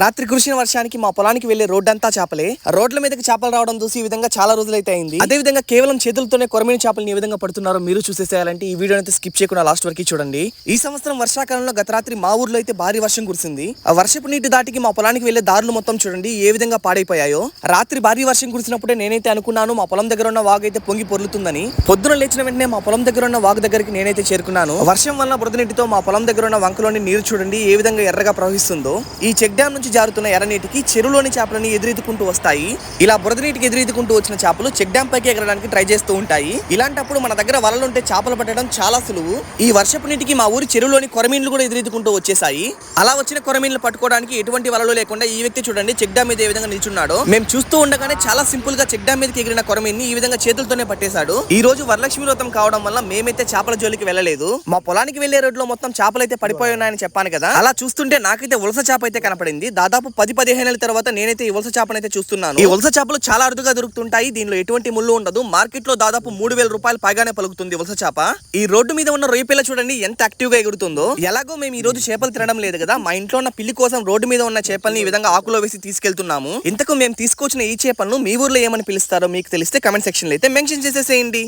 రాత్రి కురిసిన వర్షానికి మా పొలానికి వెళ్ళే రోడ్డంతా చేపలే. రోడ్ల మీదకి చేపలు రావడం చూసి ఈ విధంగా చాలా రోజులైతే అయింది. అదే విధంగా కేవలం చేతులతోనే కొరమైన చేపలను ఏ విధంగా పడుతున్నారో మీరు చూసేసేయాలంటే ఈ వీడియో అయితే స్కిప్ చేయకుండా లాస్ట్ వరకు చూడండి. ఈ సంవత్సరం వర్షాకాలంలో గత రాత్రి మా ఊర్లో అయితే భారీ వర్షం కురిసింది. ఆ వర్షపు నీటి దాటికి మా పొలానికి వెళ్ళే దారులు మొత్తం చూడండి ఏ విధంగా పాడైపోయాయో. రాత్రి భారీ వర్షం కురిసినప్పుడే నేనైతే అనుకున్నాను మా పొలం దగ్గర ఉన్న వాగు అయితే పొంగి పొర్లుతుందని. పొద్దున లేచిన వెంటనే మా పొలం దగ్గర ఉన్న వాగు దగ్గరికి నేనైతే చేరుకున్నాను. వర్షం వల్ల బురద నీటితో మా పొలం దగ్గర ఉన్న వంకలోని నీరు చూడండి ఏ విధంగా ఎర్రగా ప్రవహిస్తుందో. ఈ చెక్ డ్యామ్ నుంచి జారుతున్న ఎర్ర నీటికి చెరువులోని చేపలని ఎదురెత్తుకుంటూ వస్తాయి. ఇలా బురద నీటికి ఎదురెత్తుకుంటూ వచ్చిన చేపలు చెక్ డ్యామ్ పైకి ఎగరడానికి ట్రై చేస్తూ ఉంటాయి. ఇలాంటప్పుడు మన దగ్గర వలలు ఉంటే చేపలు పట్టడం చాలా సులువు. ఈ వర్షపు నీటికి మా ఊరి చెరువులోని కొరమీన్లు కూడా ఎదురెత్తుకుంటూ వచ్చేసాయి అలా వచ్చిన కొరమీన్లు పట్టుకోవడానికి ఎటువంటి వలలు లేకుండా ఈ వ్యక్తి చూడండి చెక్ డ్యామ్ మీద ఏ విధంగా నిల్చున్నాడో. మేము చూస్తూ ఉండగానే చాలా సింపుల్గా చెక్ డ్యామ్ మీదకి ఎగిరిన కొరమీన్ని ఈ విధంగా చేతులతోనే పట్టేశాడు. ఈ రోజు వరలక్ష్మి వ్రతం కావడం వల్ల మేమైతే చేపల జోలికి వెళ్ళలేదు. మా పొలానికి వెళ్ళే రోడ్లో మొత్తం చేపలు అయితే పడిపోయి ఉన్నాయని చెప్పాను కదా. అలా చూస్తుంటే నాకైతే ఉలస చేప అయితే కనపడింది. దాదాపు పది పదిహేనుల తర్వాత నేనైతే ఈ ఉలస చేపను అయితే చూస్తున్నాను. ఈ ఉలస చేపలు చాలా అరుదుగా దొరుకుతుంటాయి. దీనిలో ఎటువంటి ముళ్ళు ఉండదు. మార్కెట్లో దాదాపు మూడు వేల రూపాయలు పైగానే పలుకుతుంది ఉలస చేప. ఈ రోడ్డు మీద ఉన్న రొయ్య పిల్ల చూడండి ఎంత యాక్టివ్గా ఎగురుతుందో. ఎలాగో మేము ఈ రోజు చేపలు తినడం లేదు కదా. మా ఇంట్లో ఉన్న పిల్లి కోసం రోడ్డు మీద ఉన్న చేపల్ని ఈ విధంగా ఆకులో వేసి తీసుకెళ్తున్నాము. ఇంతకు మేము తీసుకొచ్చిన ఈ చేపలను మీ ఊర్లో ఏమని పిలుస్తారో మీకు తెలిస్తే కమెంట్ సెక్షన్లో అయితే మెన్షన్ చేసేసేయండి.